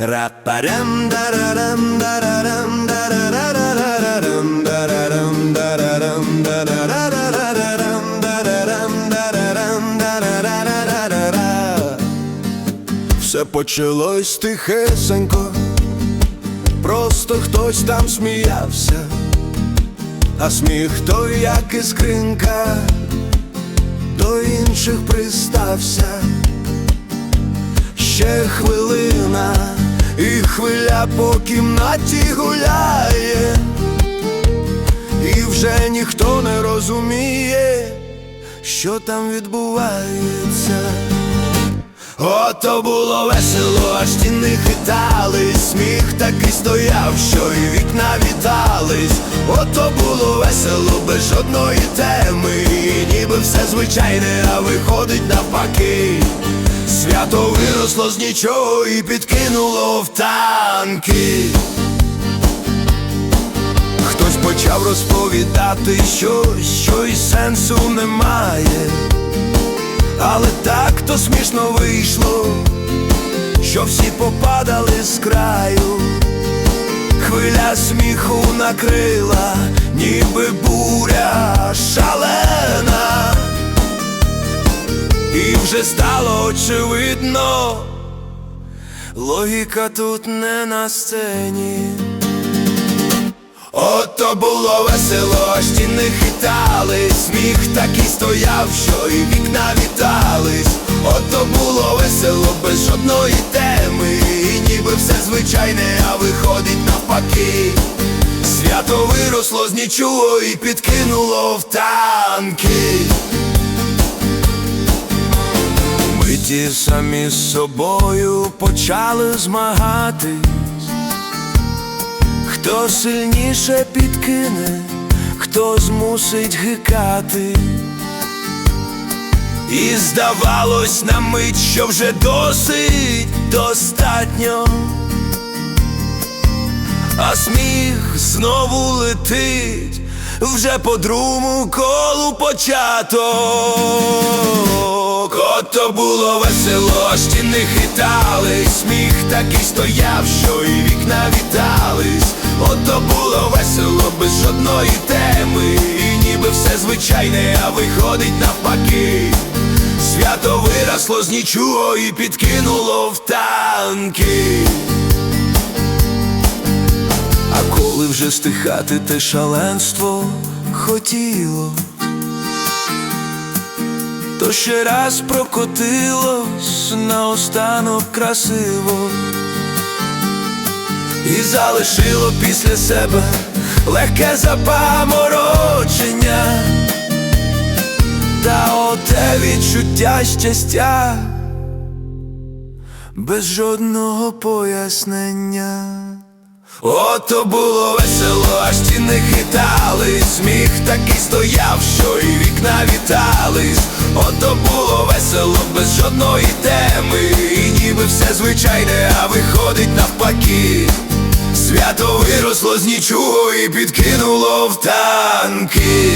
Рапарам дарарам дарарам дарарарарарам дарарам дарарам дарарарарарам дарарам дарарам дарарарарара Все почалось тихесенько, просто хтось там сміявся, а сміх той, як іскринка, до інших пристався. Ще хвилина, і хвиля по кімнаті гуляє, і вже ніхто не розуміє, що там відбувається. Ото було весело, аж стіни хитались, сміх такий стояв, що і вікна вітались. Ото було весело, без жодної теми, ніби все звичайне, а виходить навпаки. Свято виросло з нічого і підкинуло в танки. Хтось почав розповідати щось, що й сенсу немає. Але так то смішно вийшло, що всі попадали з краю, хвиля сміху накрила, ніби буря шалена, вже стало очевидно, логіка тут не на сцені. Ото було весело, стіни хитались, сміх такий стояв, що і вікна вітались. Ото було весело, без жодної теми, і ніби все звичайне, а виходить навпаки. Свято виросло з нічого і підкинуло в танки. Ті самі з собою почали змагатись. Хто сильніше підкине, хто змусить гикати. І здавалось на мить, що вже досить достатньо, а сміх знову летить вже по другому колу початок. Ото було весело, стіни хитались, сміх такий стояв, що і вікна вітались. Ото було весело, без жодної теми, і ніби все звичайне, а виходить навпаки. Свято виросло з нічого і підкинуло в танки. А коли вже стихати те шаленство хотіло, то ще раз прокотилось наостанок красиво і залишило після себе легке запаморочення та оте відчуття щастя без жодного пояснення. Ото було весело, аж стіни хитались, сміх такий стояв, що і вікна вітались. Ото було весело, без жодної теми, і ніби все звичайне, а виходить навпаки. Свято виросло з нічого і підкинуло в танки.